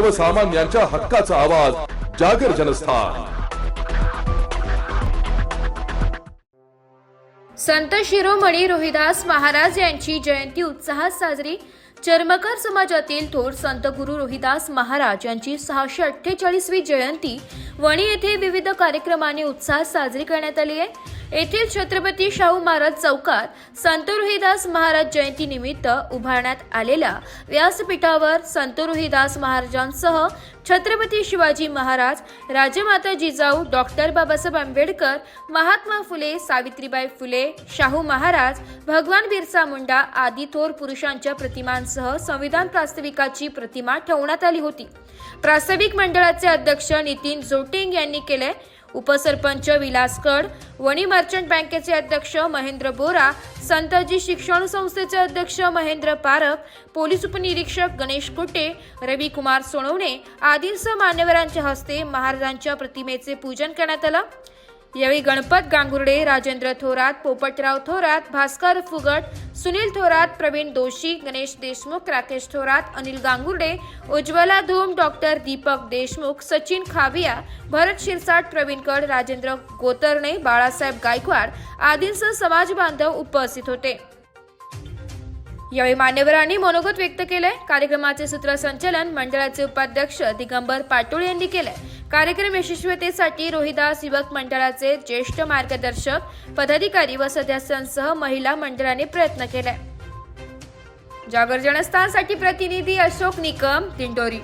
सर्वसामान्यांच्या हक्काचा आवाज जागर जनस्थान. संत शिरोमणी रोहिदास महाराज यांची जयंती उत्साहात साजरी. चर्मकार समाजातील थोर संत गुरु रोहिदास महाराज यांची सहाशे अठ्ठेचाळीसवी जयंती वणी येथे विविध कार्यक्रमांनी उत्साहात साजरी करण्यात आली आहे. येथील छत्रपती शाहू महाराज चौकात संत रोहिदास महाराज जयंती निमित्त उभारण्यात आलेल्या व्यासपीठावर संत रोहिदास महाराजांसह छत्रपती शिवाजी महाराज राजमाता जिजाऊ डॉक्टर बाबासाहेब आंबेडकर महात्मा फुले सावित्रीबाई फुले शाहू महाराज भगवान बिरसा मुंडा आदी थोर पुरुषांच्या प्रतिमांसह संविधान प्रास्ताविकाची प्रतिमा ठेवण्यात आली होती. प्रास्ताविक मंडळाचे अध्यक्ष नितीन जोटिंग यांनी केले उपसरपंच विलास कड वणी मर्चंट बँकेचे अध्यक्ष महेंद्र बोरा संतजी शिक्षण संस्थेचे अध्यक्ष महेंद्र पारख पोलीस उपनिरीक्षक गणेश कुटे रविकुमार सोनवणे आदींसह मान्यवरांच्या हस्ते महाराजांच्या प्रतिमेचे पूजन करण्यात आलं. यावेळी गणपत गांगुर्डे राजेंद्र थोरात पोपटराव थोरात भास्कर फुगट सुनील थोरात प्रवीण दोशी गणेश देशमुख राकेश थोरात अनिल गांगुर्डे उज्ज्वला धूम डॉक्टर दीपक देशमुख सचिन खाविया भरत शिरसाट प्रवीण कड राजेंद्र गोतरणे बाळासाहेब गायकवाड आदींसह समाज बांधव उपस्थित होते. यावेळी मान्यवरांनी मनोगत व्यक्त केले कार्यक्रमाचे सूत्रसंचालन मंडळाचे उपाध्यक्ष दिगंबर पाटोळे यांनी केले कार्यक्रम यशस्वीतेसाठी रोहिदास युवक मंडळाचे ज्येष्ठ मार्गदर्शक पदाधिकारी व सदस्यांसह महिला मंडळाने प्रयत्न केले. जागर जनस्थानसाठी प्रतिनिधी अशोक निकम दिंडोरी.